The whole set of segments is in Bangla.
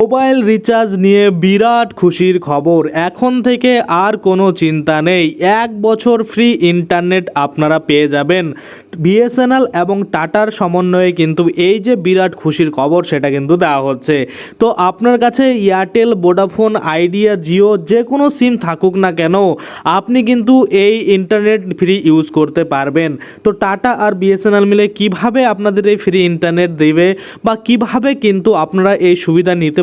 মোবাইল রিচার্জ নিয়ে বিরাট খুশির খবর। এখন থেকে আর কোনো চিন্তা নেই। এক বছর ফ্রি ইন্টারনেট আপনারা পেয়ে যাবেন। বিএসএনএল এবং টাটার সমন্বয়ে কিন্তু এই যে বিরাট খুশির খবর, সেটা কিন্তু দেওয়া হচ্ছে। তো আপনার কাছে এয়ারটেল, ভোডাফোন, আইডিয়া, জিও যে কোনো সিম থাকুক না কেন, আপনি কিন্তু এই ইন্টারনেট ফ্রি ইউজ করতে পারবেন। তো টাটা আর বিএসএনএল মিলে কীভাবে আপনাদের এই ফ্রি ইন্টারনেট দেবে বা কীভাবে কিন্তু আপনারা এই সুবিধা নিতে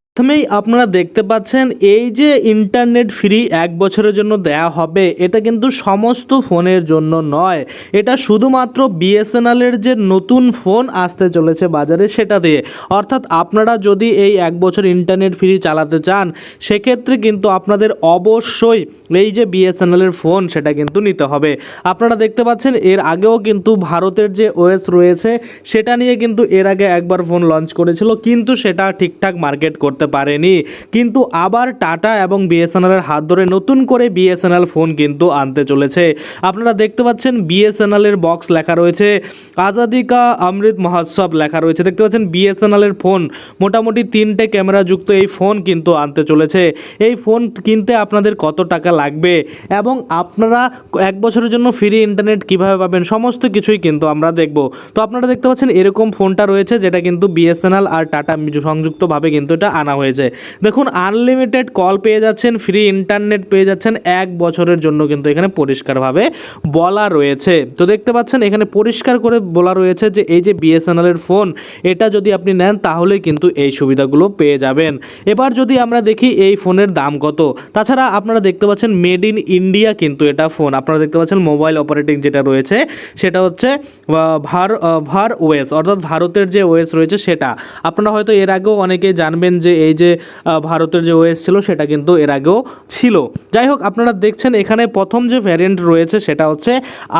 প্রথমেই আপনারা দেখতে পাচ্ছেন এই যে ইন্টারনেট ফ্রি এক বছরের জন্য দেয়া হবে, এটা কিন্তু সমস্ত ফোনের জন্য নয়। এটা শুধুমাত্র বিএসএনএলের যে নতুন ফোন আসতে চলেছে বাজারে সেটা দিয়ে। অর্থাৎ আপনারা যদি এই এক বছর ইন্টারনেট ফ্রি চালাতে চান, সেক্ষেত্রে কিন্তু আপনাদের অবশ্যই এই যে বিএসএনএলের ফোন সেটা কিন্তু নিতে হবে। আপনারা দেখতে পাচ্ছেন এর আগেও কিন্তু ভারতের যে ওএস রয়েছে, সেটা নিয়ে কিন্তু এর আগে একবার ফোন লঞ্চ করেছিল, কিন্তু সেটা ঠিকঠাক মার্কেট করতে পারেনি। কিন্তু আবার টাটা এবং বিএসএনএলের হাত ধরে নতুন করে বিএসএনএল ফোন কিন্তু আনতে চলেছে। আপনারা দেখতে পাচ্ছেন বিএসএনএলের বক্স লেখা রয়েছে, আজাদি কা অমৃত মহোৎসব লেখা রয়েছে। দেখতে পাচ্ছেন বিএসএনএলের ফোন, মোটামুটি তিনটে ক্যামেরা যুক্ত এই ফোন কিন্তু আনতে চলেছে। এই ফোন কিনতে আপনাদের কত টাকা লাগবে? এবং আপনারা এক বছরের জন্য ফ্রি ইন্টারনেট কীভাবে পাবেন? সমস্ত কিছুই কিন্তু আমরা দেখব। তো আপনারা দেখতে পাচ্ছেন এরকম ফোনটা রয়েছে, যেটা কিন্তু বিএসএনএল আর টাটা সংযুক্তভাবে কিন্তু এটা আনা হয়েছে। দেখুন আনলিমিটেড কল পেয়ে যাচ্ছেন ফ্রি ইন্টারনেট পেয়ে যাচ্ছেন, এক বছরের জন্য কিন্তু এখানে পরিষ্কারভাবে বলা রয়েছে। তো দেখতে পাচ্ছেন, এখানে পরিষ্কার করে বলা রয়েছে যে, এই যে বিএসএনএল এর ফোন এটা যদি আপনি নেন, তাহলে কিন্তু এই সুবিধাগুলো পেয়ে যাবেন। এবার যদি আমরা দেখি, এই ফোনের দাম কত? তাছাড়া আপনারা দেখতে পাচ্ছেন মেড ইন ইন্ডিয়া কিন্তু এটা ফোন আপনারা দেখতে পাচ্ছেন মোবাইল অপারেটিং যেটা রয়েছে, সেটা হচ্ছে ভার ভার ওয়েস অর্থাৎ ভারতের যে ওয়েস রয়েছে, সেটা। আপনারা হয়তো এর আগেও অনেকে জানবেন যে এই যে ভারতের যে ওয়েস ছিল সেটা কিন্তু এর আগেও ছিল। যাই হোক, আপনারা দেখছেন এখানে প্রথম যে ভ্যারিয়েন্ট রয়েছে সেটা হচ্ছে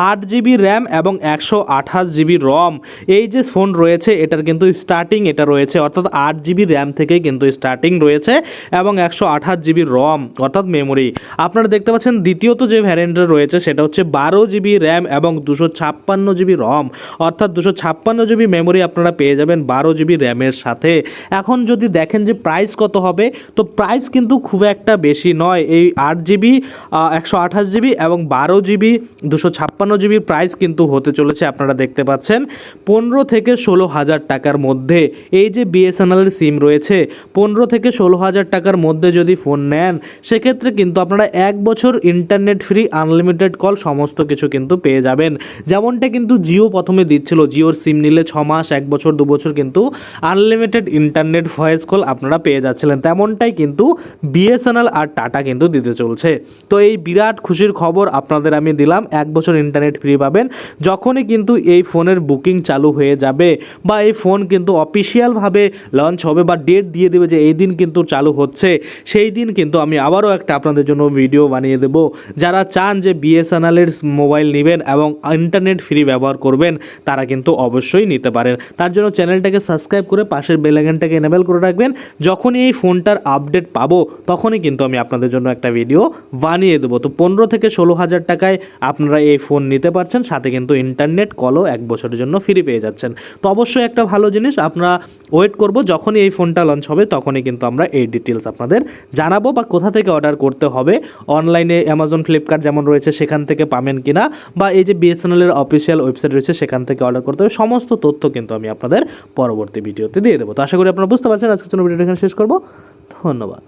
আট জিবি র্যাম এবং একশো আঠাশ জিবি রম। এই যে ফোন রয়েছে, এটার কিন্তু স্টার্টিং এটা রয়েছে, অর্থাৎ আট জিবি র্যাম থেকে কিন্তু স্টার্টিং রয়েছে এবং একশো আঠাশ জিবি রম, অর্থাৎ মেমোরি আপনারা দেখতে পাচ্ছেন দ্বিতীয়ত যে ভ্যারিয়েন্টটা রয়েছে সেটা হচ্ছে বারো জিবি র্যাম এবং দুশো ছাপ্পান্ন জিবি রম। অর্থাৎ দুশো ছাপ্পান্ন জিবি মেমোরি আপনারা পেয়ে যাবেন বারো জিবি র্যামের সাথে। এখন যদি দেখেন যে প্রাইস কত হবে? তো প্রাইস কিন্তু খুব একটা বেশি নয়। এই আট জিবি একশো আঠাশ জিবি এবং বারো জিবি দুশো ছাপ্পান্ন জিবি প্রাইস কিন্তু হতে চলেছে আপনারা দেখতে পাচ্ছেন। পনেরো থেকে ষোলো হাজার টাকার মধ্যে এই যে বিএসএনএলের সিম রয়েছে, পনেরো থেকে ষোলো হাজার টাকার মধ্যে যদি ফোন নেন, সেক্ষেত্রে কিন্তু আপনারা এক বছর ইন্টারনেট ফ্রি আনলিমিটেড কল সমস্ত কিছু কিন্তু পেয়ে যাবেন। যেমনটা কিন্তু জিও প্রথমে দিচ্ছিল। জিওর সিম নিলে ছ মাস, এক বছর, দু বছর কিন্তু আনলিমিটেড ইন্টারনেট ভয়েস কল আপনারা পেয়ে যাচ্ছিলেন। তেমনটাই কিন্তু বিএসএনএল আর টাটা কিন্তু দিতে চলছে। তো এই বিরাট খুশির খবর আপনাদের আমি দিলাম। এক বছর ইন্টারনেট ফ্রি পাবেন। যখনই কিন্তু এই ফোনের বুকিং চালু হয়ে যাবে বা এই ফোন কিন্তু অফিসিয়ালভাবে লঞ্চ হবে বা ডেট দিয়ে দেবে যে এই দিন কিন্তু চালু হচ্ছে, সেই দিন কিন্তু আমি আবারও একটা আপনাদের জন্য ভিডিও বানিয়ে দেব। যারা চান যে বিএসএনএলের মোবাইল নেবেন এবং ইন্টারনেট ফ্রি ব্যবহার করবেন, তারা কিন্তু অবশ্যই নিতে পারেন। তার জন্য চ্যানেলটাকে সাবস্ক্রাইব করে পাশের বেলাইকনটাকে এনেবেল করে রাখবেন। যখনই এই ফোনটার আপডেট পাবো, তখনই কিন্তু আমি আপনাদের জন্য একটা ভিডিও বানিয়ে দেবো। তো পনেরো থেকে ষোলো হাজার টাকায় আপনারা এই ফোন নিতে পারছেন, সাথে কিন্তু ইন্টারনেট কলও এক বছরের জন্য ফ্রি পেয়ে যাচ্ছেন। তো অবশ্যই একটা ভালো জিনিস আপনারা ওয়েট করব, যখনই এই ফোনটা লঞ্চ হবে, তখনই কিন্তু আমরা এই ডিটেলস আপনাদের জানাব বা কোথা থেকে অর্ডার করতে হবে। অনলাইনে অ্যামাজন ফ্লিপকার্ট যেমন রয়েছে, সেখান থেকে পাবেন কিনা, বা এই যে বিএসএনএলের অফিসিয়াল ওয়েবসাইট রয়েছে, সেখান থেকে অর্ডার করতে হবে। সমস্ত তথ্য কিন্তু আমি আপনাদের পরবর্তী ভিডিওতে দিয়ে দেবো। তো আশা করি আপনারা বুঝতে পারছেন, আজকের জন্য ভিডিওটা শেষ করব। ধন্যবাদ।